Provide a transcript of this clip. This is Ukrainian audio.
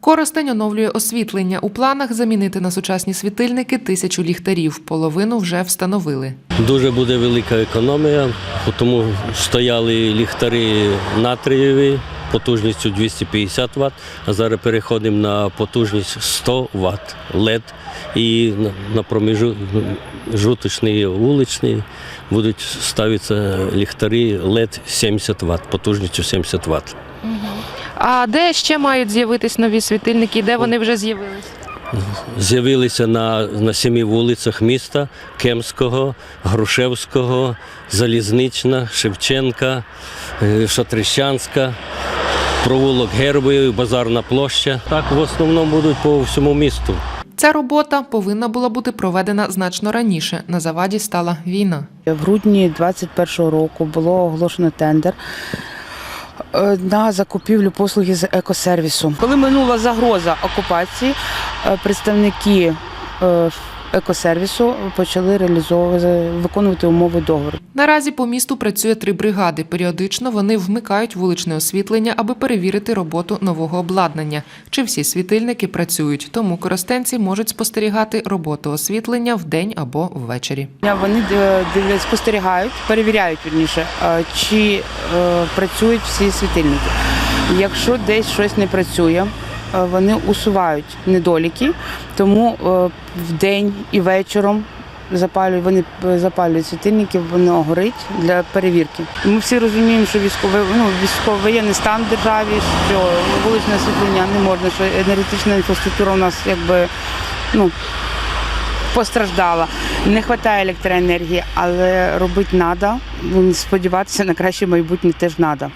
Коростень оновлює освітлення. У планах замінити на сучасні світильники тисячу ліхтарів. Половину вже встановили. Дуже буде велика економія, тому стояли ліхтари натрієві потужністю 250 Вт, а зараз переходимо на потужність 100 Вт LED і на- проміжуточні вуличні будуть ставитися ліхтари LED 70 Вт, потужністю 70 Вт. А де ще мають з'явитись нові світильники? Де вони вже з'явились? З'явилися на, на семи вулицях міста Кемського, Грушевського, Залізнична, Шевченка, е, Шатрищанська, провулок Гербовий, Базарна площа. Так в основному будуть по всьому місту. Ця робота повинна була бути проведена значно раніше. На заваді стала війна. В грудні 2021 року було оголошено тендер на закупівлю послуги з екосервісу. Коли минула загроза окупації, е, представники е, екосервісу почали реалізовувати виконувати умови договору. Наразі по місту працює три бригади. Періодично вони вмикають вуличне освітлення, аби перевірити роботу нового обладнання. Чи всі світильники працюють, тому користенці можуть спостерігати роботу освітлення вдень або ввечері. Вони е, дивляться, спостерігають, перевіряють вірніше, е, чи е, працюють всі світильники. Якщо десь щось не працює, вони усувають недоліки, тому е, вдень і вечором запалюють, вони е, запалюють світильники, воно горить для перевірки. Ми всі розуміємо, що військовий ну, військово-воєнний стан в державі, що вуличне освітлення не можна, що енергетична інфраструктура у нас якби ну постраждала. Не вистачає електроенергії, але робити треба. Сподіватися на краще майбутнє теж треба.